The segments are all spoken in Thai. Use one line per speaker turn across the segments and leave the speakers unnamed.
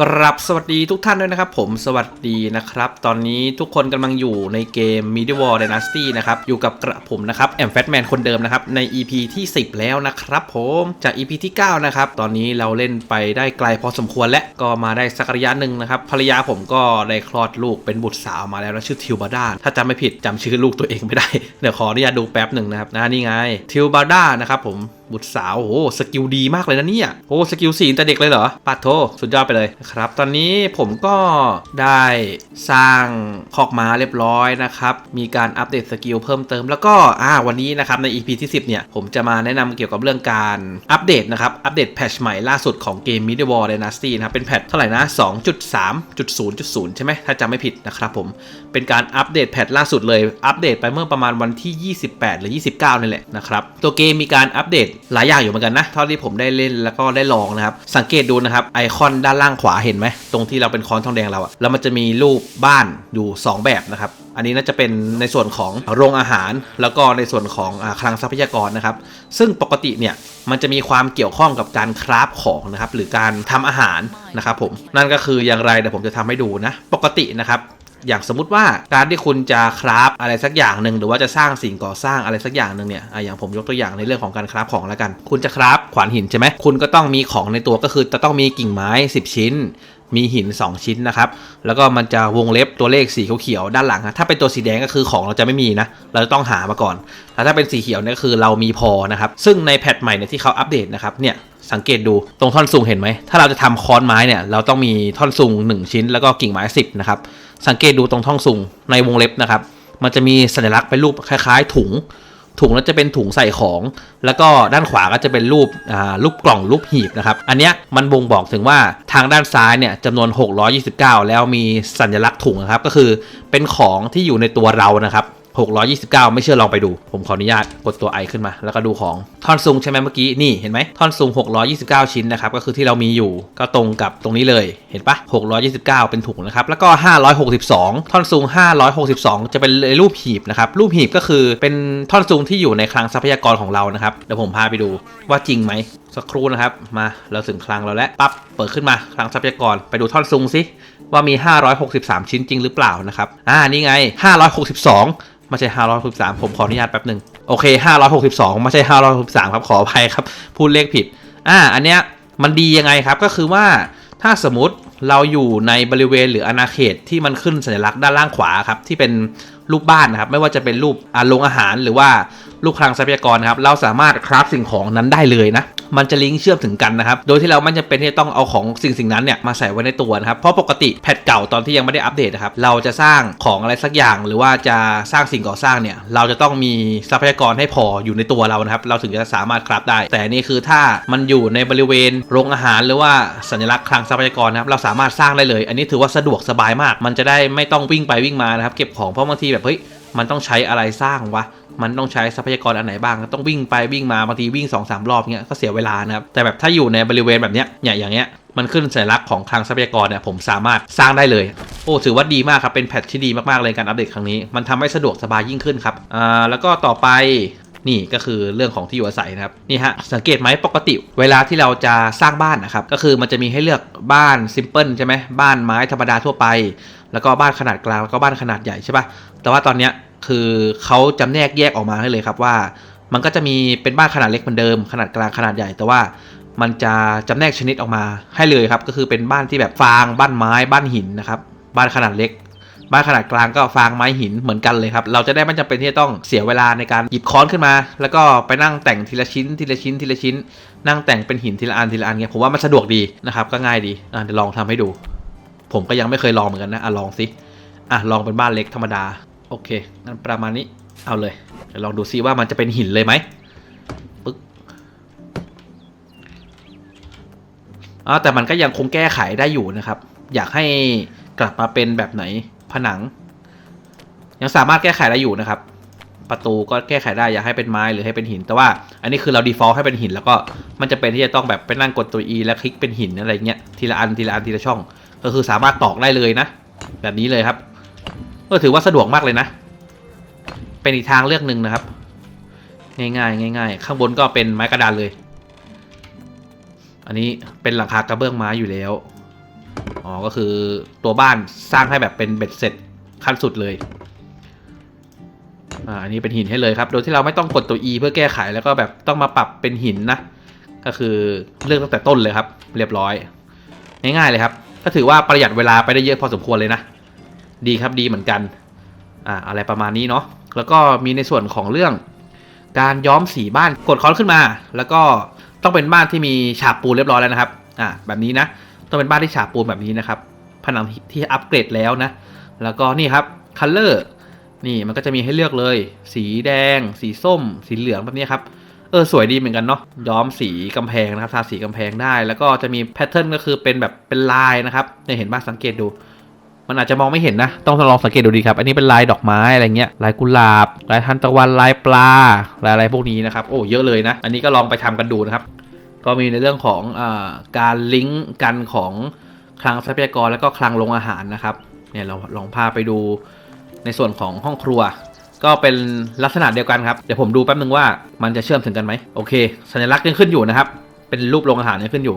กรับสวัสดีทุกท่านด้วยนะครับ ผมสวัสดีนะครับ ตอนนี้ทุกคนกำลังอยู่ในเกม Medieval Dynasty นะครับ อยู่กับกระผมนะครับแอมแฟตแมนคนเดิมนะครับ ใน EP ที่ 10 แล้วนะครับผมจาก EP ที่ 9 นะครับ ตอนนี้เราเล่นไปได้ไกลพอสมควรและก็มาได้สักระยะหนึ่งนะครับ ภรรยาผมก็ได้คลอดลูกเป็นบุตรสาวมาแล้วนะชื่อทิวบาดาถ้าจำไม่ผิดจำชื่อลูกตัวเองไม่ได้เดี๋ยวขออนุญาตดูแป๊บหนึ่งนะครับนะนี่ไงทิวบาดานะครับผม บุตรสาวโอ้สกิลดีมากเลยนะเนี่ยโอ้สกิลสี่แต่เด็กเลยเหรอปัดโทสุดยอดไปเลยนะครับ ตอนนี้ผมก็ได้สร้างคอกม้าเรียบร้อยนะครับ มีการอัปเดตสกิลเพิ่มเติมแล้วก็อ่าวันนี้นะครับใน EP ที่ 10 เนี่ย ผมจะมาแนะนำเกี่ยวกับเรื่องการอัปเดตนะครับ อัปเดตแพทชใหม่ล่าสุดของเกม Medieval Dynasty นะครับ เป็นแพทเท่าไหร่นะ 2.3.0.0 ใช่ไหมถ้าจำไม่ผิดนะครับผมเป็นการอัปเดตแพทล่าสุดเลย อัปเดตไปเมื่อประมาณวันที่ 28 หรือ 29 นี่แหละนะครับ ตัวเกมมีการอัปเดตหลายอย่างอยู่เหมือนกันนะ เท่าที่ผมได้เล่นแล้วก็ได้ลองนะครับ สังเกตดูนะครับไอคอนด้านล่างขวาเห็นไหม ตรงที่เราเป็นคอนทองแดงเราอะแล้วมันจะมีรูปบ้านอยู่ 2 แบบนะครับ อันนี้น่าจะเป็นในส่วนของโรงอาหาร แล้วก็ในส่วนของคลังทรัพยากรนะครับ ซึ่งปกติเนี่ยมันจะมีความเกี่ยวข้องกับการคราฟของนะครับหรือการทำอาหารนะครับผมนั่นก็คืออย่างไรเดี๋ยวผมจะทำให้ดูนะ ปกตินะครับ อย่างสมมุติว่าการที่คุณจะคราฟอะไรสักอย่างหนึ่งหรือว่าจะสร้างสิ่งก่อสร้างอะไรสักอย่างหนึ่งเนี่ยออย่างผมยกตัวอย่างในเรื่องของการคราฟของแล้วกัน คุณจะคราฟขวานหินใช่ไหมคุณก็ต้องมีของในตัวก็คือจะต้องมีกิ่งไม้ 10 ชิ้น มีหิน 2 ชิ้นนะครับ แล้วก็มันจะวงเล็บตัวเลขสีเขียวๆด้านหลัง ถ้าเป็นตัวสีแดงก็คือของเราจะไม่มีนะ เราจะต้องหามาก่อนแล้วถ้าเป็นสีเขียวเนี่ยก็คือเรามีพอนะครับ ซึ่งในแพทใหม่เนี่ยที่เขาอัปเดตนะครับเนี่ยสังเกตดูตรงท่อนสูงเห็นไหมถ้าเราจะทำค้อนไม้เนี่ยเราต้องมีท่อนสูง1 ชิ้น แล้วก็กิ่งไม้ 10นะครับ สังเกตดูตรงท่องสูงในวงเล็บนะครับ มันจะมีสัญลักษณ์เป็นรูปคล้ายๆ ถุง ถุงแล้วจะเป็นถุงใส่ของ แล้วก็ด้านขวาก็จะเป็นรูปอ่ารูปกล่องรูปหีบนะครับ อันเนี้ยมันบ่งบอกถึงว่าทางด้านซ้ายเนี่ยจำนวน 629 แล้วมีสัญลักษณ์ถุงนะครับ ก็คือเป็นของที่อยู่ในตัวเรานะครับ 629 ไม่เชื่อลองไปดู ผมขออนุญาตกดตัวไอขึ้นมา แล้วก็ดูของท่อนซุงใช่ไหมเมื่อกี้ นี่เห็นไหมท่อนซุง629 ชิ้นนะครับ ก็คือที่เรามีอยู่ก็ตรงกับตรงนี้เลย เห็นปะ629 เป็นถุงนะครับ แล้วก็ 562 ท่อนซุง 562 จะเป็นรูปหีบนะครับ รูปหีบก็คือเป็นท่อนซุงที่อยู่ในคลังทรัพยากรของเรานะครับ เดี๋ยวผมพาไปดูว่าจริงไหมสักครู่นะครับ มาเราถึงคลังเราแล้วปั๊บเปิดขึ้นมาคลังทรัพยากรไปดูท่อนซุงสิว่ามี 563 ชิ้นจริงหรือเปล่านะครับอ่านี่ไง 562ไม่ใช่ 563 ผมขออนุญาตแป๊บหนึ่งโอเค 562ไม่ใช่ 563 ครับขออภัยครับ พูดเลขผิด อ่า อันเนี้ยมันดียังไงครับก็คือว่าถ้าสมมติเราอยู่ในบริเวณหรืออาณาเขตที่มันขึ้นสัญลักษณ์ด้านล่างขวาครับที่เป็นรูปบ้านนะครับไม่ว่าจะเป็นรูปอาโรงอาหารหรือว่าลูกคลังทรัพยากรครับเราสามารถคราฟสิ่งของนั้นได้เลยนะ มันจะลิงก์เชื่อมถึงกันนะครับ โดยที่เราไม่จำเป็นที่จะต้องเอาของสิ่งสิ่งนั้นเนี่ยมาใส่ไว้ในตัวนะครับ เพราะปกติแพทเก่าตอนที่ยังไม่ได้อัปเดตนะครับ เราจะสร้างของอะไรสักอย่าง หรือว่าจะสร้างสิ่งก่อสร้างเนี่ย เราจะต้องมีทรัพยากรให้พออยู่ในตัวเรานะครับ เราถึงจะสามารถคราฟได้ แต่นี่คือถ้ามันอยู่ในบริเวณโรงอาหาร หรือว่าสัญลักษณ์คลังทรัพยากรนะครับ เราสามารถสร้างได้เลย อันนี้ถือว่าสะดวกสบายมาก มันจะได้ไม่ต้องวิ่งไปวิ่งมานะครับ เก็บของ เพราะบางทีแบบเฮ้ย มันต้องใช้อะไรสร้างวะ มันต้องใช้ทรัพยากรอันไหนบ้าง ต้องวิ่งไปวิ่งมาบางทีวิ่ง2อสรอบเงี้ยก็เสียเวลานะครับแต่แบบถ้าอยู่ในบริเวณแบบเนี้ยเนี่ยอย่างเงี้ยมันขึ้นสัญลักษณ์ของคลังทรัพยากรเนี่ยผมสามารถสร้างได้เลย โอ้ถือว่าดีมากครับ เป็นแพทที่ดีมากๆเลยการอัปเดตครั้งนี้ มันทำให้สะดวกสบายยิ่งขึ้นครับอ่าแล้วก็ต่อไปนี่ก็คือเรื่องของที่อยู่อาศัยนะครับนี่ฮะสังเกตไหมปกติ เวลาที่เราจะสร้างบ้านนะครับก็คือมันจะมีให้เลือกบ้านซิมเพิลใช่ไหมบ้านไม้ธรรมดาทั่วไป แล้วก็บ้านขนาดกลางแล้วก็บ้านขนาดใหญ่ใช่ปะแต่ว่าตอนเนี้ย คือเขาจำแนกแยกออกมาให้เลยครับว่า มันก็จะมีเป็นบ้านขนาดเล็กเหมือนเดิม ขนาดกลางขนาดใหญ่ แต่ว่ามันจะจำแนกชนิดออกมาให้เลยครับ ก็คือเป็นบ้านที่แบบฟางบ้านไม้บ้านหินนะครับบ้านขนาดเล็ก บ้านขนาดกลางก็ฟางไม้หินเหมือนกันเลยครับ เราจะได้ไม่จำเป็นที่จะต้องเสียเวลาในการหยิบค้อนขึ้นมา แล้วก็ไปนั่งแต่งทีละชิ้นทีละชิ้นทีละชิ้น นั่งแต่งเป็นหินทีละอันทีละอันเงี้ยผมว่ามันสะดวกดีนะครับก็ง่ายดีเดี๋ยวลองทำให้ดู ผมก็ยังไม่เคยลองเหมือนกันนะอะลองสิอะลองเป็นบ้านเล็กธรรมดา โอเคงั้นประมาณนี้เอาเลยเดี๋ยวลองดูซิว่ามันจะเป็นหินเลยไหมปึ๊กอ่าแต่มันก็ยังคงแก้ไขได้อยู่นะครับ อยากให้กลับมาเป็นแบบไหนผนัง ยังสามารถแก้ไขได้อยู่นะครับ ประตูก็แก้ไขได้อยากให้เป็นไม้หรือให้เป็นหิน แต่ว่าอันนี้คือเรา default ให้เป็นหิน แล้วก็มันจะเป็นที่จะต้องแบบไปนั่งกดตัว E แล้วคลิกเป็นหินอะไรเงี้ยทีละอันทีละอันทีละช่อง ก็คือสามารถตอกได้เลยนะ แบบนี้เลยครับ ก็ถือว่าสะดวกมากเลยนะ เป็นอีกทางเลือกหนึ่งนะครับ ง่ายๆง่ายๆข้างบนก็เป็นไม้กระดานเลย อันนี้เป็นหลังคากระเบื้องไม้อยู่แล้วอ๋อก็คือตัวบ้านสร้างให้แบบเป็นเบ็ดเสร็จขั้นสุดเลยอ่าอันนี้เป็นหินให้เลยครับ โดยที่เราไม่ต้องกดตัว E เพื่อแก้ไขแล้วก็แบบต้องมาปรับเป็นหินนะก็คือเลือกตั้งแต่ต้นเลยครับ เรียบร้อย ง่ายๆเลยครับ ก็ถือว่าประหยัดเวลาไปได้เยอะพอสมควรเลยนะ ดีครับดีเหมือนกันอ่าอะไรประมาณนี้เนาะแล้วก็มีในส่วนของเรื่อง การย้อมสีบ้านกดคอนขึ้นมา แล้วก็ต้องเป็นบ้านที่มีฉาบปูนเรียบร้อยแล้วนะครับอ่าแบบนี้นะต้องเป็นบ้านที่ฉาบปูนแบบนี้นะครับผนังที่อัปเกรดแล้วนะแล้วก็นี่ครับคัลเลอร์นี่มันก็จะมีให้เลือกเลย สีแดง สีส้ม สีเหลืองแบบนี้ครับเออสวยดีเหมือนกันเนาะย้อมสีกำแพงนะครับทาสีกำแพงได้ แล้วก็จะมีแพทเทิร์นก็คือเป็นแบบเป็นลายนะครับเนี่ยเห็นบ้างสังเกตดู มันอาจจะมองไม่เห็นนะ ต้องลองสังเกตดูดีครับ อันนี้เป็นลายดอกไม้อะไรเงี้ย ลายกุหลาบ ลายทันตะวัน ลายปลา ลายอะไรพวกนี้นะครับ โอ้ เยอะเลยนะ อันนี้ก็ลองไปทำกันดูนะครับ ก็มีในเรื่องของอการลิงก์กันของคลังทรัพยากรแล้วก็คลังโรงอาหารนะครับ เนี่ยเราลองพาไปดูในส่วนของห้องครัว ก็เป็นลักษณะเดียวกันครับ เดี๋ยวผมดูแป๊บนึงว่ามันจะเชื่อมถึงกันไหม โอเค สัญลักษณ์ยังขึ้นอยู่นะครับ เป็นรูปโรงอาหารยังขึ้นอยู่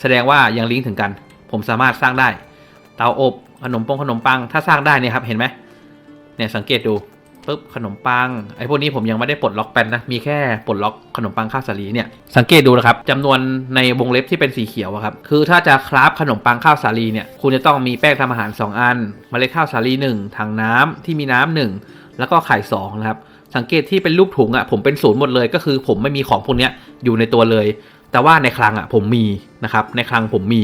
แสดงว่ายังลิงก์ถึงกัน ผมสามารถสร้างได้ เตาอบ ขนมปงขนมปังถ้าสร้างได้เนี่ยครับเห็นไหมเนี่ยสังเกตดูปุ๊บขนมปังไอ้พวกนี้ผมยังไม่ได้ปลดล็อกแป้นนะมีแค่ปลดล็อกขนมปังข้าวสาลีเนี่ยสังเกตดูนะครับจำนวนในวงเล็บที่เป็นสีเขียวอะครับคือถ้าจะคราฟขนมปังข้าวสาลีเนี่ยคุณจะต้องมีแป้งทำอาหาร 2 อันเมล็ดข้าวสาลี1ถังน้ำที่มีน้ำหนึ่งแล้วก็ไข่2นะครับสังเกตที่เป็นรูปถุงอะผมเป็นศูนย์หมดเลยก็คือผมไม่มีของพวกนี้อยู่ในตัวเลย แต่ว่าในคลังอะผมมีนะครับในคลังผมมี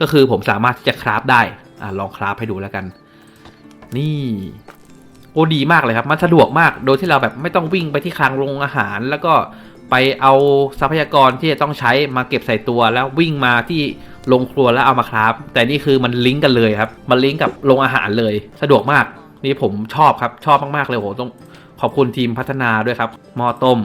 ก็คือผมสามารถที่จะคราฟได้ อ่าลองคราฟให้ดูแล้วกัน นี่โอ้ดีมากเลยครับ มันสะดวกมาก โดยที่เราแบบไม่ต้องวิ่งไปที่คลังโรงอาหาร แล้วก็ไปเอาทรัพยากรที่จะต้องใช้มาเก็บใส่ตัวแล้ววิ่งมาที่โรงครัวแล้วเอามาคราฟแต่นี่คือมันลิงก์กันเลยครับ มันลิงก์กับโรงอาหารเลย สะดวกมาก นี่ผมชอบครับ ชอบมากๆเลยโหต้องขอบคุณทีมพัฒนาด้วยครับหม้อต้ม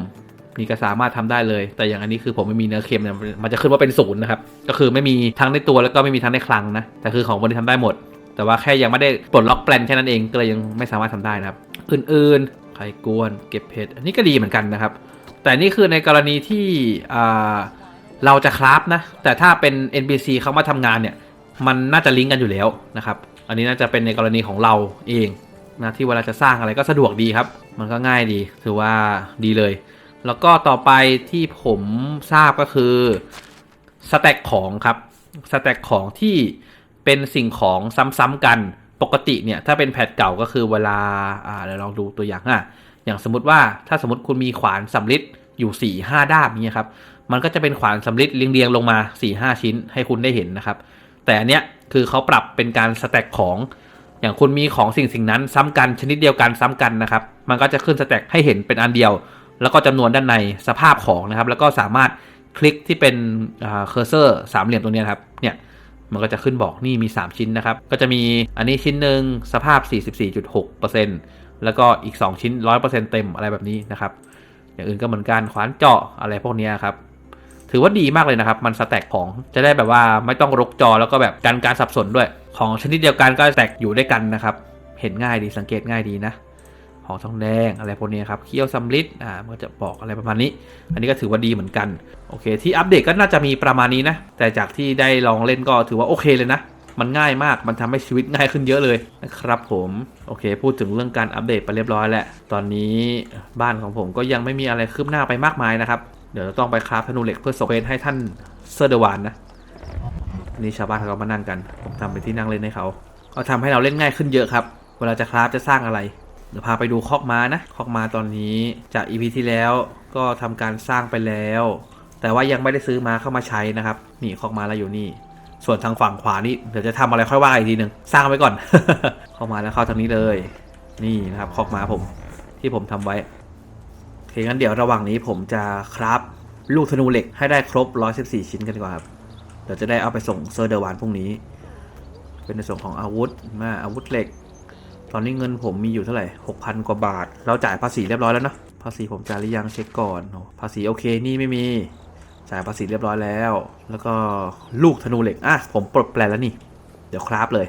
นี่ก็สามารถทำได้เลย แต่อย่างอันนี้คือผมไม่มีเนื้อเค็มเนี่ยมันจะขึ้นว่าเป็นศูนย์นะครับ ก็คือไม่มีทั้งในตัวแล้วก็ไม่มีทั้งในคลังนะ แต่คือของบริทำได้หมด แต่ว่าแค่ยังไม่ได้ปลดล็อกแปลนแค่นั้นเอง ก็เลยยังไม่สามารถทำได้นะครับ อื่นๆ ไข่กวน เก็บเพชร อันนี้ก็ดีเหมือนกันนะครับ แต่นี่คือในกรณีที่เราจะคราฟนะ แต่ถ้าเป็น NPC เขามาทำงานเนี่ย มันน่าจะลิงก์กันอยู่แล้วนะครับ อันนี้น่าจะเป็นในกรณีของเราเองนะที่เวลาจะสร้างอะไรก็สะดวกดีครับ มันก็ง่ายดี ถือว่าดีเลย แล้วก็ต่อไปที่ผมทราบก็คือสแต็กของครับสแต็กของที่เป็นสิ่งของซ้ำๆกันปกติเนี่ยถ้าเป็นแพทเก่าก็คือเวลาอ่าเดี๋ยวลองดูตัวอย่างอะอย่างสมมติว่าถ้าสมมติคุณมีขวานสำริดอยู่4ี่ห้าด้ามเนี่ยครับมันก็จะเป็นขวานสำริดเรียงๆลงมา4ี่ห้าชิ้นให้คุณได้เห็นนะครับ แต่อันเนี้ยคือเขาปรับเป็นการสแต็กของอย่างคุณมีของสิ่งสิ่งนั้นซ้ำกันชนิดเดียวกันซ้ำกันนะครับ มันก็จะขึ้นสแต็กให้เห็นเป็นอันเดียว แล้วก็จำนวนด้านในสภาพของนะครับ แล้วก็สามารถคลิกที่เป็นเคอร์เซอร์สามเหลี่ยมตรงนี้ครับเนี่ยมันก็จะขึ้นบอกนี่มี 3 ชิ้นนะครับ ก็จะมีอันนี้ชิ้นหนึ่งสภาพ 44.6%แล้วก็อีก 2 ชิ้น 100%เต็มอะไรแบบนี้นะครับ อย่างอื่นก็เหมือนกันขวานเจาะอะไรพวกนี้ครับ ถือว่าดีมากเลยนะครับ มันสแต็กของจะได้แบบว่าไม่ต้องรกจอแล้วก็แบบกันการสับสนด้วย ของชนิดเดียวกันก็แตกอยู่ด้วยกันนะครับ เห็นง่ายดีสังเกตง่ายดีนะ ของทองแดงอะไรพวกนี้ครับเคี้ยวซัมลิดอ่ามันก็จะบอกอะไรประมาณนี้ อันนี้ก็ถือว่าดีเหมือนกันโอเค ที่อัปเดตก็น่าจะมีประมาณนี้นะ แต่จากที่ได้ลองเล่นก็ถือว่าโอเคเลยนะ มันง่ายมากมันทำให้ชีวิตง่ายขึ้นเยอะเลยนะครับผมโอเค พูดถึงเรื่องการอัปเดตไปเรียบร้อยแล้วตอนนี้บ้านของผมก็ยังไม่มีอะไรคืบหน้าไปมากมายนะครับเดี๋ยวต้องไปคราฟธนูเหล็กเพื่อส่งเพนให้ท่านเซอร์เดวานนะนี่ชาวบ้านเขามานั่งกัน ผมทำเป็นที่นั่งเล่นให้เขา ก็ทำให้เราเล่นง่ายขึ้นเยอะครับ เวลาจะคราฟจะสร้างอะไร เดี๋ยวพาไปดูคอกม้านะคอกม้าตอนนี้จากอีพีที่แล้วก็ทำการสร้างไปแล้ว แต่ว่ายังไม่ได้ซื้อม้าเข้ามาใช้นะครับ นี่คอกม้าเราอยู่นี่ ส่วนทางฝั่งขวานี่เดี๋ยวจะทำอะไรค่อยว่าอีกทีหนึ่งสร้างไว้ก่อนเข้ามาแล้วเข้าทางนี้เลย นี่นะครับคอกม้าผมที่ผมทำไว้โอเคงั้นเดี๋ยวระหว่างนี้ผมจะคราฟลูกธนูเหล็กให้ได้ครบ 114 ชิ้นกันดีกว่าครับเดี๋ยวจะได้เอาไปส่งเซอร์เดอร์วานพรุ่งนี้ เป็นในส่วนของอาวุธมาอาวุธเหล็ก ตอนนี้เงินผมมีอยู่เท่าไหร่หกพันกว่าบาท เราจ่ายภาษีเรียบร้อยแล้วนะภาษีผมจ่ายหรือยังเช็คก่อนโอ้ภาษีโอเคนี่ไม่มีจ่ายภาษีเรียบร้อยแล้ว แล้วก็ลูกธนูเหล็กอะผมปลดแปลแล้วนี่ เดี๋ยวคราฟเลย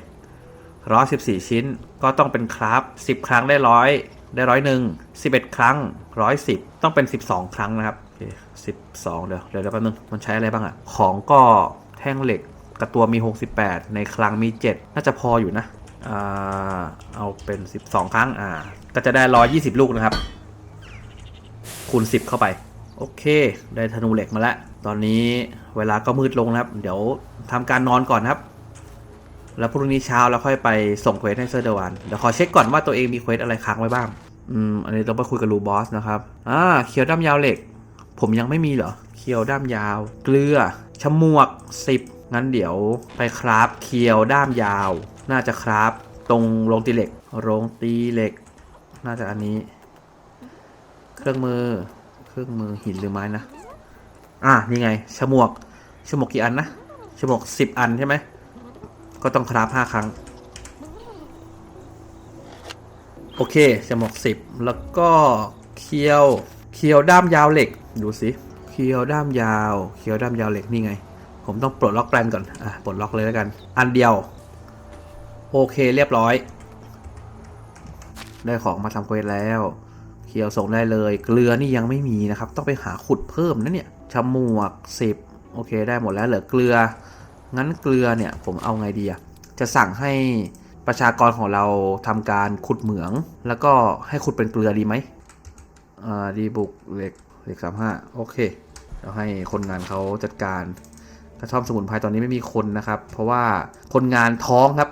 ร้อยสิบสี่ชิ้นก็ต้องเป็นคราฟสิบครั้งได้ร้อยได้ร้อยหนึ่งสิบเอ็ดครั้งร้อยสิบต้องเป็นสิบสองครั้งนะครับโอเคสิบสองเดี๋ยวเดี๋ยวแป๊บนึงมันใช้อะไรบ้างอะของก็แท่งเหล็กกระตัวมี68ในคลังมี7น่าจะพออยู่นะ เอาเป็น 12 ครั้ง อ่า ก็จะได้ 120 ลูกนะครับ คูณ 10 เข้าไป โอเค ได้ธนูเหล็กมาแล้ว ตอนนี้เวลาก็มืดลงนะครับ เดี๋ยวทำการนอนก่อนครับ แล้วพรุ่งนี้เช้าเราค่อยไปส่งเควสให้เซอร์เดวันเดี๋ยวขอเช็คก่อนว่าตัวเองมีเควสอะไรค้างไว้บ้าง อืม อันนี้ต้องไปคุยกับรูบอสนะครับ อ่า เคียวด้ามยาวเหล็ก ผมยังไม่มีเหรอ เคียวด้ามยาว เกลือฉมวก 10 งั้นเดี๋ยวไปคราฟเคียวด้ามยาว น่าจะคราฟตรงโรงตีเหล็ก โรงตีเหล็ก น่าจะอันนี้ เครื่องมือ เครื่องมือหินหรือไม้นะ อะนี่ไงฉมวกฉมวกกี่อันนะฉมวก10อันใช่ไหม ก็ต้องคราฟ5ครั้ง โอเคฉมวก10แล้วก็เคียว เคียวด้ามยาวเหล็ก ดูสิ เคียวด้ามยาว เคียวด้ามยาวเหล็กนี่ไง ผมต้องปลดล็อกแปลนก่อน อะ ปลดล็อกเลยแล้วกัน อันเดียว โอเคเรียบร้อย ได้ของมาทำเควสแล้วเคียวส่งได้เลย เกลือนี่ยังไม่มีนะครับ ต้องไปหาขุดเพิ่มนะเนี่ยชมวก10โอเคได้หมดแล้วเหลือเกลือ งั้นเกลือเนี่ยผมเอาไงดีอะจะสั่งให้ประชากรของเราทำการขุดเหมือง แล้วก็ให้ขุดเป็นเกลือดีไหมอ่าดีบุกเหล็กเหล็กสามห้าโอเคเดี๋ยวให้คนงานเขาจัดการ กระท่อมสมุนไพรตอนนี้ไม่มีคนนะครับ เพราะว่าคนงานท้องครับ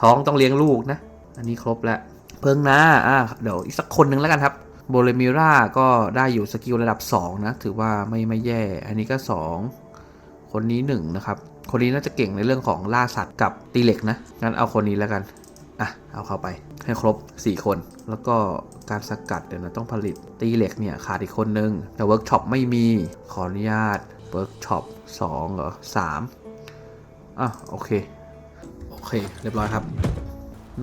ท้องต้องเลี้ยงลูกนะ อันนี้ครบแล้ว เพิ่งนะอะเดี๋ยวอีกสักคนหนึ่งแล้วกันครับโบเลมิราก็ได้อยู่สกิลระดับ 2 นะ ถือว่าไม่ไม่แย่ อันนี้ก็ 2 คนนี้ 1 นะครับ คนนี้น่าจะเก่งในเรื่องของล่าสัตว์กับตีเหล็กนะ งั้นเอาคนนี้แล้วกัน อะ เอาเข้าไปให้ครบ 4 คน แล้วก็การสกัดเดี๋ยวนะต้องผลิตตีเหล็กเนี่ยขาดอีกคนนึง แต่เวิร์กช็อปไม่มี ขออนุญาตเวิร์กช็อป 2เหรอ3อะโอเค โอเค เรียบร้อยครับ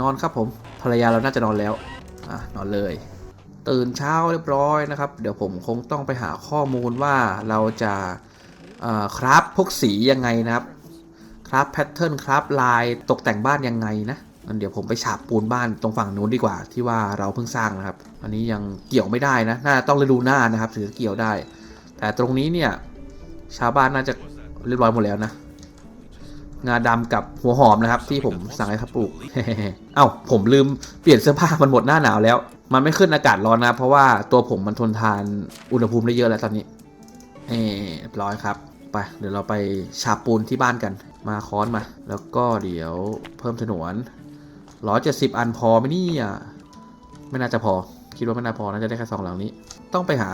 นอนครับผมภรรยาเราน่าจะนอนแล้วอะนอนเลย ตื่นเช้าเรียบร้อยนะครับ เดี๋ยวผมคงต้องไปหาข้อมูลว่าเราจะอ่อคราฟพวกสียังไงนะครับคราฟแพทเทิร์นคราฟลายตกแต่งบ้านยังไงนะเดี๋ยวผมไปฉาบปูนบ้านตรงฝั่งนู้นดีกว่า ที่ว่าเราเพิ่งสร้างนะครับ อันนี้ยังเกี่ยวไม่ได้นะน่าจะต้องฤดูหน้านะครับ ถึงจะเกี่ยวได้ แต่ตรงนี้เนี่ย ชาวบ้านน่าจะเรียบร้อยหมดแล้วนะ งาดำกับหัวหอมนะครับ ที่ผมสั่งให้เขาปลูก เอ้าผมลืมเปลี่ยนเสื้อผ้ามันหมดหน้าหนาวแล้ว มันไม่ขึ้นอากาศร้อนนะ เพราะว่าตัวผมมันทนทานอุณหภูมิได้เยอะแล้วตอนนี้เอ่เรียบร้อยครับไปเดี๋ยวเราไปฉาบปูนที่บ้านกัน มาค้อนมา แล้วก็เดี๋ยวเพิ่มถนวนร้อยเจ็ดสิบอันพอไหมนี่ยไม่น่าจะพอ คิดว่าไม่น่าพอน่าจะได้แค่สองหลังนี้ ต้องไปหา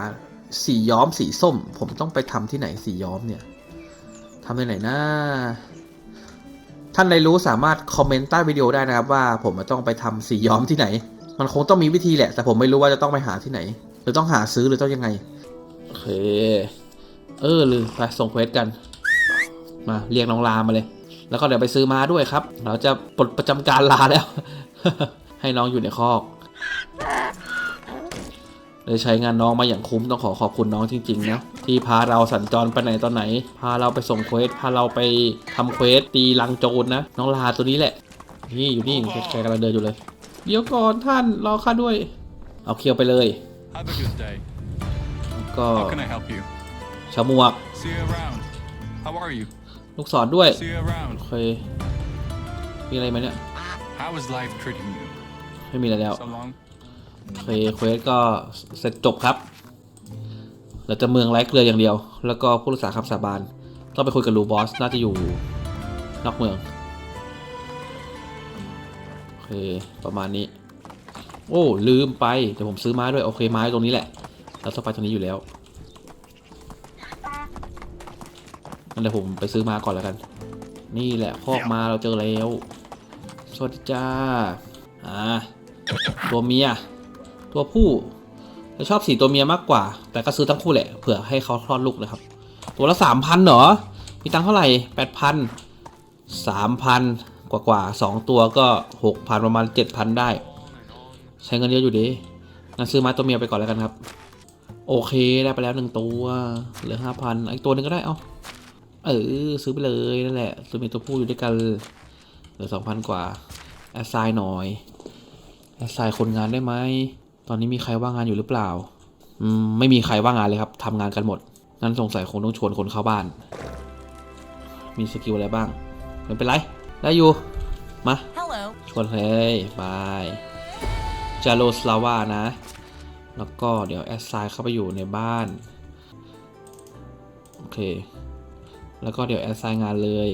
สีย้อมสีส้ม ผมต้องไปทำที่ไหนสีย้อมเนี่ยทำที่ไหนนะท่านใดรู้สามารถคอมเมนต์ใต้วิดีโอได้นะครับ ว่าผมจะต้องไปทำสีย้อมที่ไหน มันคงต้องมีวิธีแหละ แต่ผมไม่รู้ว่าจะต้องไปหาที่ไหน หรือต้องหาซื้อหรือต้องยังไงโอเค เออลืมไปส่งเควสกัน มาเรียกน้องลามาเลย แล้วก็เดี๋ยวไปซื้อมาด้วยครับ เราจะปลดประจำการลาแล้ว ให้น้องอยู่ในคอก เลยใช้งานน้องมาอย่างคุ้มต้องขอขอบคุณน้องจริงๆนะที่พาเราสัญจรไปไหนตอนไหน พาเราไปส่งเควสพาเราไปทำเควสตีลังโจรนะน้องลาตัวนี้แหละนี่อยู่นี่แกกำลังเดินอยู่เลย เดี๋ยวก่อนท่านรอข้าด้วย เอาเคียวไปเลย
Have a good day.
แล้วก็
How can I help you?
ชะมวก
See you around. How are you?
ลูกศรด้วย
See you around.
โอเคมีอะไรไหมเนี่ย
How is life treating you?
ไม่มีอะไรแล้ว
So long.
โอเคเควสก็เสร็จจบครับเหลือแต่เมืองไร้เกลืออย่างเดียว แล้วก็ผู้รักษาคำสาบานต้องไปคุยกับลูบอส น่าจะอยู่นอกเมือง โอเค ประมาณนี้ โอ้ ลืมไป เดี๋ยวผมซื้อไม้ด้วย โอเค ไม้ตรงนี้แหละ เราต้องไปตรงนี้อยู่แล้วงั้นเดี๋ยวผมไปซื้อมาก่อนแล้วกัน นี่แหละคอกมาเราเจอแล้ว สวัสดีจ้า อ่า ตัวเมีย ตัวผู้จะชอบสีตัวเมียมากกว่า แต่ก็ซื้อทั้งคู่แหละ เผื่อให้เขาคลอดลูกนะครับ ตัวละสามพันเหรอ มีตังเท่าไหร่แปดพันสามพันกว่ากว่าสองตัวก็หกพันประมาณเจ็ดพันได้ ใช้เงินเยอะอยู่ดีงั้นซื้อม้ตัวเมียไปก่อนแล้วกันครับ โอเคได้ไปแล้วหนึ่งตัวเหลือห้าพันอีกตัวหนึ่งก็ได้เอาเออซื้อไปเลยนั่นแหละตัวเมียตัวผู้อยู่ด้วยกันเหลือสองพันกว่าแอสไซน์หน่อยแอสไซน์คนงานได้ไหม อนนี้มีใครว่างงานอยู่หรือเปล่า อืม ไม่มีใครว่างงานเลยครับทำงานกันหมด งั้นสงสัยคงต้องชวนคนเข้าบ้าน มีสกิลอะไรบ้าง ไม่เป็นไร ได้อยู่ มา
Hello.
ชวนเลยบายจาโรสลาวานะ แล้วก็เดี๋ยวแอดไซน์เข้าไปอยู่ในบ้าน โอเค แล้วก็เดี๋ยวแอดไซน์งานเลย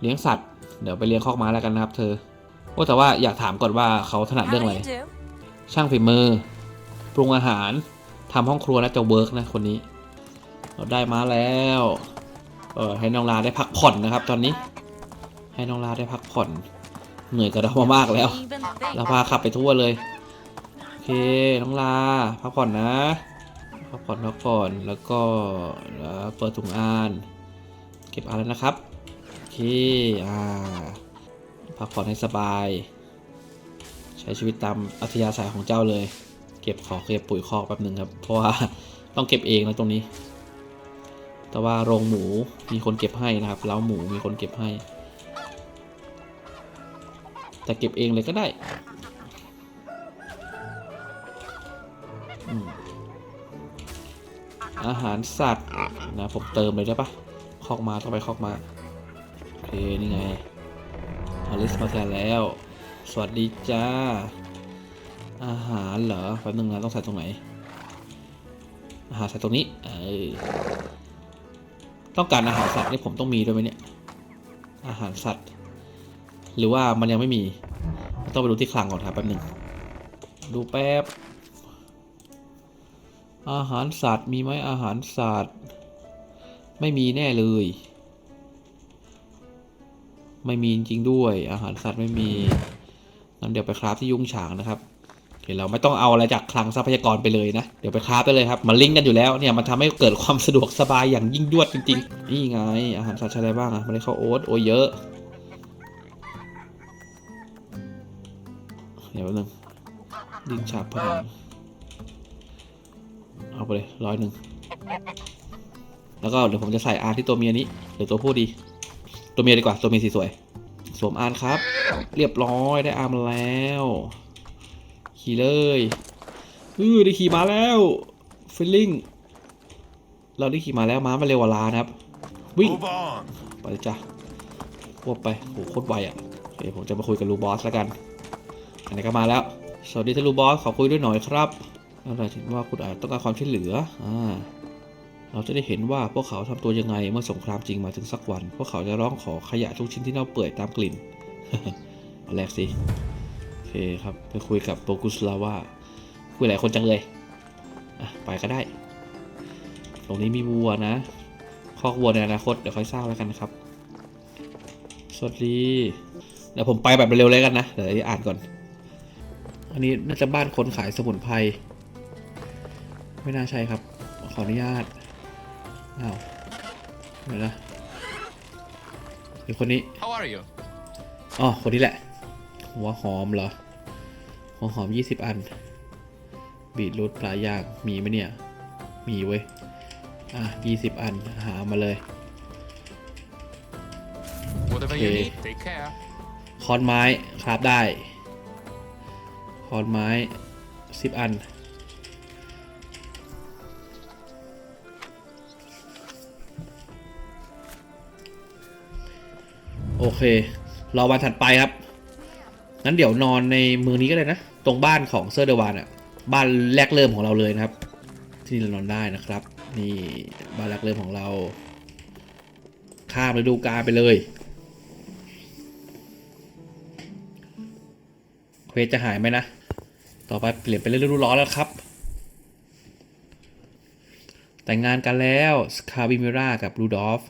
เลี้ยงสัตว์ เดี๋ยวไปเลี้ยงคอกม้าแล้วกันนะครับ เธอโอ้แต่ว่าอยากถามก่อนว่าเขาถนัด
How
เรื่อง
do
อะไร
you do?
ช่างฝีมือ ปรุงอาหารทำห้องครัวน่าจะเวิร์กนะคนนี้เราได้มาแล้วเออให้น้องลาได้พักผ่อนนะครับ ตอนนี้ ให้น้องลาได้พักผ่อน เหนื่อยกับเรามามากแล้ว เราพาขับไปทั่วเลย โอเค น้องลา พักผ่อนนะ พักผ่อนพักผ่อนแล้วก็เดี๋ยวเปิดถุงอ่าน เก็บอ่านแล้วนะครับ โอเค อ่า พักผ่อนให้สบาย ช้ชีวิตตามอัธยาศัยของเจ้าเลย เก็บขอเก็บปุ๋ยคอกแป๊บหนึ่งครับ เพราะว่าต้องเก็บเองนะตรงนี้ แต่ว่าโรงหมูมีคนเก็บให้นะครับเล้าหมูมีคนเก็บให้ แต่เก็บเองเลยก็ได้อืมอาหารสัตว์นะผมเติมเลยได้ปะคอกมาต้อไปคอกมาโอเคนี่ไงอลิสมาแทนแล้ว สวัสดีจ้า อาหารเหรอแป๊บนึงนะต้องใส่ตรงไหน อาหารใส่ตรงนี้เออต้องการอาหารสัตว์นี่ผมต้องมีด้วยไหมเนี่ย อาหารสัตว์ หรือว่ามันยังไม่มี ต้องไปดูที่คลังก่อนครับแป๊บหนึ่งดูแป๊บ อาหารสัตว์มีไหมอาหารสัตว์ ไม่มีแน่เลยไม่มีจริงด้วย อาหารสัตว์ไม่มี เดี๋ยวไปคราฟที่ยุ้งฉางนะครับโอเคเราไม่ต้องเอาอะไรจากคลังทรัพยากรไปเลยนะ เดี๋ยวไปคราฟไปเลยครับ มันลิงก์กันอยู่แล้วเนี่ยมันทำให้เกิดความสะดวกสบายอย่างยิ่งยวดจริงๆ นี่ไง อาหารสัตว์ใช้อะไรบ้างอะไม่ได้ข้าวโอ๊ตโอ้เยอะเดี๋ยวนึงดินฉาบพลังเอาไปเลยร้อยหนึ่งแล้วก็เดี๋ยวผมจะใส่อาร์ที่ตัวเมียนี้หรือตัวผู้ดี ตัวเมียดีกว่าตัวเมียสีสวย สวมอาร์ครับ เรียบร้อยได้อาร์มาแล้ว ขี่เลยอือได้ขี่มาแล้วฟิลลิ่งเราได้ขี่มาแล้วม้ามันเร็วกว่าลานะครับ วิ่ง
Move on.
ไปเลยจ้ะควบไปโหโคตรไวอะโอเคผมจะมาคุยกับลูบอสแล้วกัน อันนี้ก็มาแล้ว สวัสดีท่านลูบอสขอคุยด้วยหน่อยครับอะไรถึงว่าคุณอาจต้องการความช่วยเหลือ อ่า เราจะได้เห็นว่าพวกเขาทำตัวยังไงเมื่อสงครามจริงมาถึงสักวัน พวกเขาจะร้องขอขยะทุกชิ้นที่เน่าเปื่อยตามกลิ่นเอาแรกสิ โอเคครับ ไปคุยกับโปกุสลาว่าคุยหลายคนจังเลยอะไปก็ได้ ตรงนี้มีวัวนะ คอกวัวในอนาคตเดี๋ยวค่อยสร้างแล้วกันนะครับ สวัสดี เดี๋ยวผมไปแบบเร็วๆเลยกันนะ เดี๋ยวอ่านก่อน อันนี้น่าจะบ้านคนขายสมุนไพร ไม่น่าใช่ครับ ขออนุญาต อ้าวเดี๋ยวนะมีคนนี้
How are you?
อ๋อคนนี้แหละ หัวหอมเหรอ หัวหอม 20 อัน บีทรูทปลาย่างมีไหมเนี่ย มีเว้ย อะ 20 อันหามาเลย
Whatever you
Okay.
need, take care.
คอนไม้คราฟได้ คอนไม้ 10 อัน อเค รอวันถัดไปครับ งั้นเดี๋ยวนอนในเมืองนี้ก็ได้นะ ตรงบ้านของเซอร์เดวานอะบ้านแรกเริ่มของเราเลยนะครับ ที่นี่เรานอนได้นะครับ นี่บ้านแรกเริ่มของเรา ข้ามฤดูกาลไปเลยเควสจะหายไหมนะ ต่อไปเปลี่ยนเป็นฤดูร้อนแล้วครับ แต่งงานกันแล้ว คาบิมิรากับรูดอฟ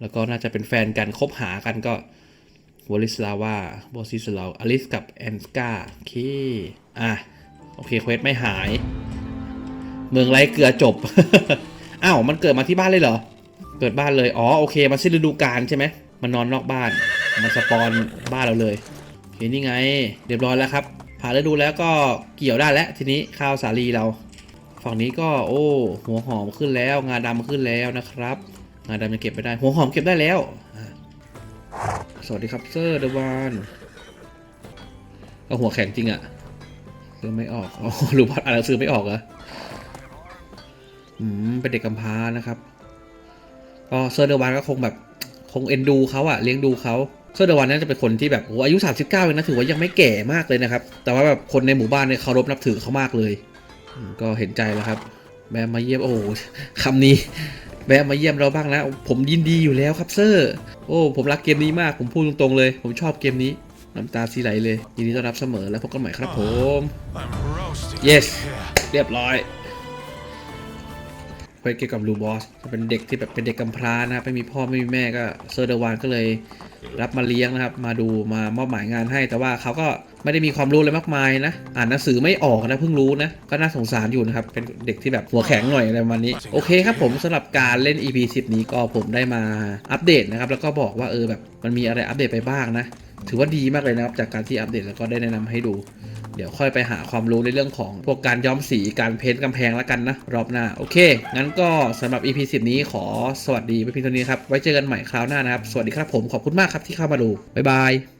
แล้วก็น่าจะเป็นแฟนกันคบหากันก็ วอลิสลาวาบอซิสลาวอลิสกับแอนสกาโอเค อะ โอเคเควสไม่หาย เมืองไรเกลือจบ อ้าว มันเกิดมาที่บ้านเลยเหรอ เกิดบ้านเลย อ๋อ โอเค มันสิ้นฤดูกาลใช่ไหม มันนอนนอกบ้าน มันสปอนบ้านเราเลยโอเคนี่ไง เรียบร้อยแล้วครับ ผ่านฤดูแล้วก็เกี่ยวได้แล้ว ทีนี้ข้าวสาลีเรา ฝั่งนี้ก็ โอ้ หัวหอมขึ้นแล้ว งาดำขึ้นแล้วนะครับ งาดำยังเก็บไม่ได้ หัวหอมเก็บได้แล้ว สวัสดีครับเซอร์เดวานก็หัวแข็งจริงอะซื้อไม่ออกอ๋อรู้พัดอะไรซื้อไม่ออกเหรออืมเป็นเด็กกำพร้านะครับก็เซอร์เดวานก็คงแบบคงเอ็นดูเขาอะเลี้ยงดูเขาเซอร์เดวันน่าจะเป็นคนที่แบบโอ้อายุ 39เองนะถือว่ายังไม่แก่มากเลยนะครับ แต่ว่าแบบคนในหมู่บ้านเนี่ยเคารพนับถือเขามากเลย ก็เห็นใจแล้วครับ แม่มาเยี่ยมโอ้คำนี้ แม่มาเยี่ยมเราบ้างแล้วผมยินดีอยู่แล้วครับเซอร์โอ้ผมรักเกมนี้มากผมพูดตรงๆเลย ผมชอบเกมนี้น้ำตาซีไหลเลยยินดีต้อนรับเสมอแล้วพบกันใหม่ครับผม
I'm roasting.
yes
Yeah.
เรียบร้อย เควสเกี่ยวกับลูบอสเป็นเด็กที่แบบเป็นเด็กกำพร้านะครับไม่มีพ่อไม่มีแม่ก็เซอร์เดวานก็เลยรับมาเลี้ยงนะครับ มาดูมามอบหมายงานให้ แต่ว่าเขาก็ไม่ได้มีความรู้อะไรมากมายนะ อ่านหนังสือไม่ออกนะเพิ่งรู้นะ ก็น่าสงสารอยู่นะครับ เป็นเด็กที่แบบหัวแข็งหน่อยอะไรประมาณนี้ โอเคครับผมสำหรับการเล่น EP 10 นี้ก็ผมได้มาอัปเดตนะครับ แล้วก็บอกว่าเออแบบมันมีอะไรอัปเดตไปบ้างนะ ถือว่าดีมากเลยนะครับ จากการที่อัปเดตแล้วก็ได้แนะนำให้ดู เดี๋ยวค่อยไปหาความรู้ในเรื่องของพวกการย้อมสีการเพ้นท์กำแพงแล้วกันนะ รอบหน้า โอเค งั้นก็สำหรับ EP 10 นี้ขอสวัสดีไปเพียงเท่านี้ครับ ไว้เจอกันใหม่คราวหน้านะครับ สวัสดีครับผมขอบคุณมากครับที่เข้ามาดูบ๊ายบาย